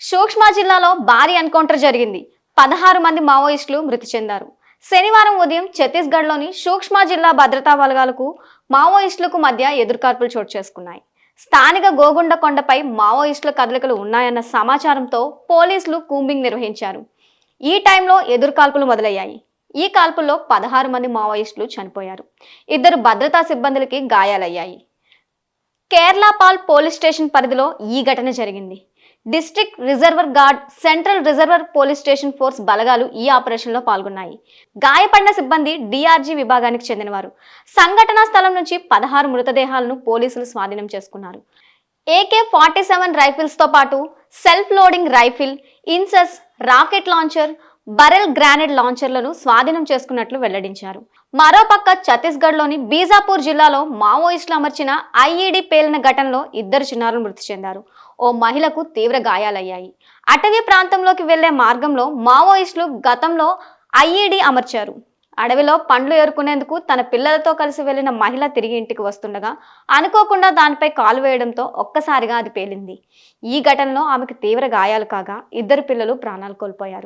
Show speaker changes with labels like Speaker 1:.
Speaker 1: సూక్ష్మా జిల్లాలో భారీ ఎన్కౌంటర్ జరిగింది. పదహారు మంది మావోయిస్టులు మృతి చెందారు. శనివారం ఉదయం ఛత్తీస్గఢ్లోని సూక్ష్మా జిల్లా భద్రతా బలగాలకు మావోయిస్టులకు మధ్య ఎదురుకార్పులు చోటు చేసుకున్నాయి. స్థానిక గోగుండ కొండపై మావోయిస్టుల కదలికలు ఉన్నాయన్న సమాచారంతో పోలీసులు కూంబింగ్ నిర్వహించారు. ఈ టైంలో ఎదురుకాల్పులు మొదలయ్యాయి. ఈ కాల్పుల్లో పదహారు మంది మావోయిస్టులు చనిపోయారు. ఇద్దరు భద్రతా సిబ్బందులకి గాయాలయ్యాయి. కేరళపాల్ పోలీస్ స్టేషన్ పరిధిలో ఈ ఘటన జరిగింది. District reserve guard central reserve police station force బలగాలు ఈ ఆపరేషన్లో పాల్గొన్నాయి. గాయపడిన సిబ్బంది డిఆర్జీ విభాగానికి చెందినవారు. సంఘటనా స్థలం నుంచి పదహారు మృతదేహాలను పోలీసులు స్వాధీనం చేసుకున్నారు. ఏకే ఫార్టీ సెవెన్ రైఫిల్స్తో పాటు self loading rifle INSAS rocket launcher barrel grenade లాంచర్లను స్వాధీనం చేసుకున్నట్లు వెల్లడించారు. మరోపక్క ఛత్తీస్గఢ్లోని బీజాపూర్ జిల్లాలో మావోయిస్టులు అమర్చిన ఐఈడి పేలిన ఘటనలో ఇద్దరు చిన్నారులు మృతి చెందారు. ఓ మహిళకు తీవ్ర గాయాలయ్యాయి. అటవీ ప్రాంతంలోకి వెళ్ళే మార్గంలో మావోయిస్టులు గతంలో ఐఈడి అమర్చారు. అడవిలో పండ్లు ఏరుకునేందుకు తన పిల్లలతో కలిసి వెళ్ళిన మహిళ తిరిగి ఇంటికి వస్తుండగా అనుకోకుండా దానిపై కాలు వేయడంతో ఒక్కసారిగా అది పేలింది. ఈ ఘటనలో ఆమెకు తీవ్ర గాయాలు కాగా ఇద్దరు పిల్లలు ప్రాణాలు కోల్పోయారు.